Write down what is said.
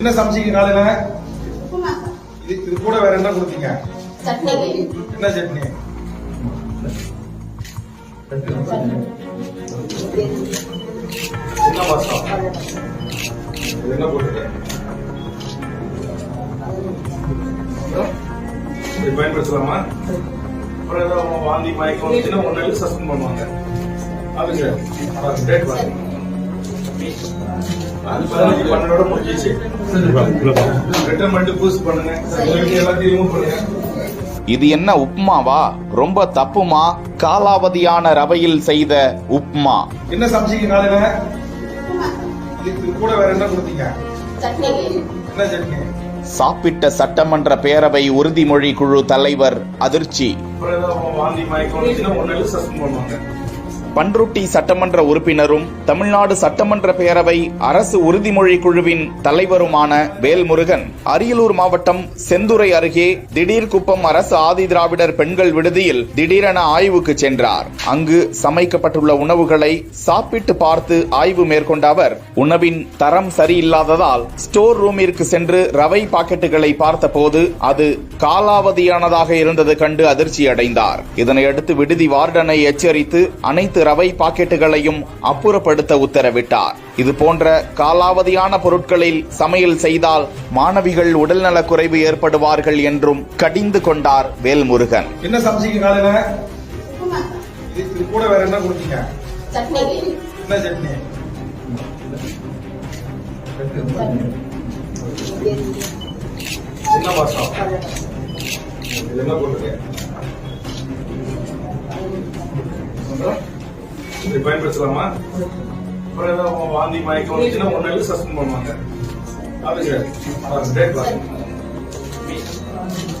என்ன சமைச்சீங்க காலையில? இது இது கூட வேற என்ன கொடுத்தீங்க? என்ன சட்னி? என்ன இது என்ன போட்டுருக்க இது பயன்படுத்தலாமா? அப்புறம் ஏதாவது வாந்தி மயக்கம் நாள் சஸ்பெண்ட் பண்ணுவாங்க. ஆஃபீஸர் டேட் பாருங்க அது பதினஞ்சு பன்னெண்டோட முடிஞ்சிச்சு ரிட்டர்ன் பண்ணிட்டு பூஸ்ட் பண்ணுங்க எல்லாத்தையும் ரிமூவ் பண்ணுங்க இது என்ன உப்மாவா? ரொம்ப தப்புமா? காலாவதியான ரவையில் செய்த உப்மா. என்ன சமைச்சீங்க காலையில? இது கூட வேற என்ன கொடுத்தீங்க? சட்னி என்ன சட்னி? சாப்பிட்ட சட்டமன்ற பேரவை உறுதிமொழி குழு தலைவர் அதிர்ச்சி. அப்புறம் ஏதாவது வாந்தி மயக்கம் வந்துச்சுன்னா ஒன்னு நாள் சஸ்பெண்ட் பண்ணுவாங்க. பன்ருட்டி சட்டமன்ற உறுப்பினரும் தமிழ்நாடு சட்டமன்ற பேரவை அரசு உறுதிமொழி குழுவின் தலைவருமான வேல்முருகன். அரியலூர் மாவட்டம் செந்துறை அருகே திடீர் குப்பம் அரசு ஆதி திராவிடர் பெண்கள் விடுதியில் திடீரென ஆய்வுக்கு சென்றார். அங்கு சமைக்கப்பட்டுள்ள உணவுகளை சாப்பிட்டு பார்த்து ஆய்வு மேற்கொண்ட அவர் உணவின் தரம் சரியில்லாததால் ஸ்டோர் ரூமிற்கு சென்று ரவை பாக்கெட்டுகளை பார்த்தபோது அது காலாவதியானதாக இருந்தது கண்டு அதிர்ச்சி அடைந்தார் இதனையடுத்து விடுதி வார்டனை எச்சரித்து அனைத்து ரவை பாக்கெட்டுகளையும் அப்புறப்படுத்த உத்தரவிட்டார். இது போன்ற காலாவதியான பொருட்களில் சமையல் செய்தால் மாணவிகள் உடல்நலக் குறைவு ஏற்படுவார்கள் என்றும் கடிந்து கொண்டார் வேல்முருகன். என்ன சமைச்சீங்க காலையில? உப்புமா. இது இது கூட வேற என்ன கொடுத்தீங்க? சட்னி. என்ன சட்னி? என்ன மாசம் இது என்ன போட்டுருக்க இது பயன்படுத்தலாமா? அப்புறம் ஏதாவது வாந்தி மயக்கம் வந்துச்சுன்னா ஒன்னு சஸ்பெண்ட் பண்ணுவாங்க. ஆஃபீஸர் டேட் பாருங்க